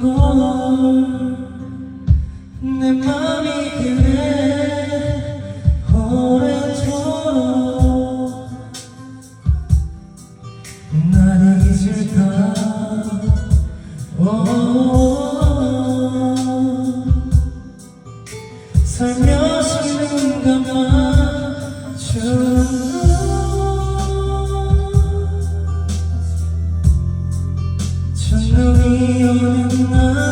건내 맘이 그래 오래도록 날 잊을까? 살며시 눈 감아주는 Hallelujah.